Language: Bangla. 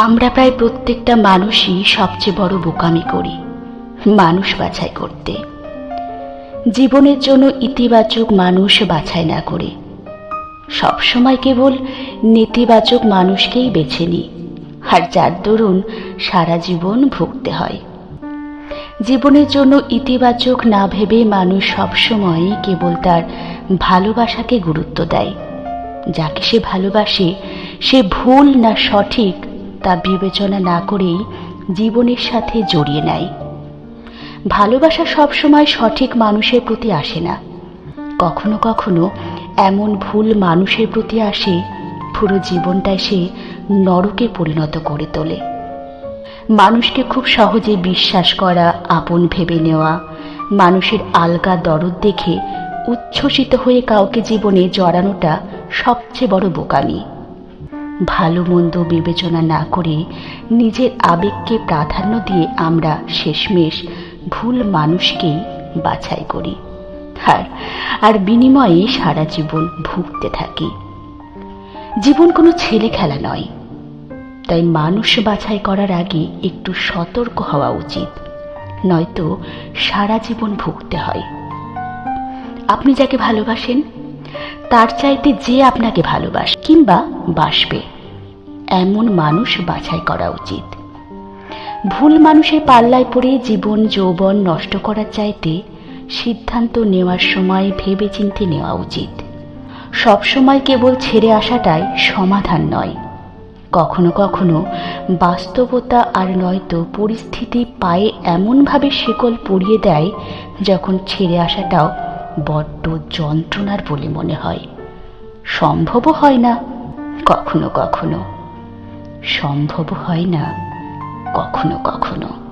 আমরা প্রায় প্রত্যেকটা মানুষই সবচেয়ে বড় বোকামি করি, মানুষ বাছাই করতে। জীবনের জন্য ইতিবাচক মানুষ বাছাই না করে। সবসময় কেবল নেতিবাচক মানুষকেই বেছে নিই, আর যার দরুন সারা জীবন ভুগতে হয়। জীবনের জন্য ইতিবাচক না ভেবে মানুষ সবসময় কেবল তার ভালোবাসাকে গুরুত্ব দেয়। যাকে সে ভালোবাসে, সে ভুল না সঠিক তা বিবেচনা না করেই জীবনের সাথে জড়িয়ে নেয়। ভালোবাসা সবসময় সঠিক মানুষের প্রতি আসে না। কখনো কখনো এমন ভুল মানুষের প্রতি আসে, পুরো জীবনটাই সে নরকে পরিণত করে তোলে। মানুষকে খুব সহজে বিশ্বাস করা, আপন ভেবে নেওয়া, মানুষের আলগা দরদ দেখে উচ্ছ্বসিত হয়ে কাউকে জীবনে জড়ানোটা সবচেয়ে বড় বোকামি। ভালো মন্দ বিবেচনা না করে নিজের আবেগকে প্রাধান্য দিয়ে আমরা শেষমেশ ভুল মানুষকেই বাছাই করি। আর আর বিনিময়ে সারা জীবন ভুগতে থাকি। জীবন কোনো ছেলে খেলা নয়। তাই মানুষ বাছাই করার আগে একটু সতর্ক হওয়া উচিত। নয়তো সারা জীবন ভুগতে হয়। আপনি যাকে ভালোবাসেন তার চাইতে যে আপনাকে ভালোবাসে কিংবা বাসবে, এমন মানুষ বাছাই করা উচিত। ভুল মানুষের পাল্লায় পড়ে জীবন যৌবন নষ্ট করার চাইতে সিদ্ধান্ত নেওয়ার সময় ভেবেচিন্তে নেওয়া উচিত। সবসময় কেবল ছেড়ে আসাটাই সমাধান নয়। কখনো কখনো বাস্তবতা আর নয়তো পরিস্থিতি পায়ে এমনভাবে শিকল পরিয়ে দেয় যখন ছেড়ে আসাটাও বড্ড যন্ত্রণার বলে মনে হয়। সম্ভবও হয় না, কখনো কখনো। সম্ভব হয় না, কখনো কখনো।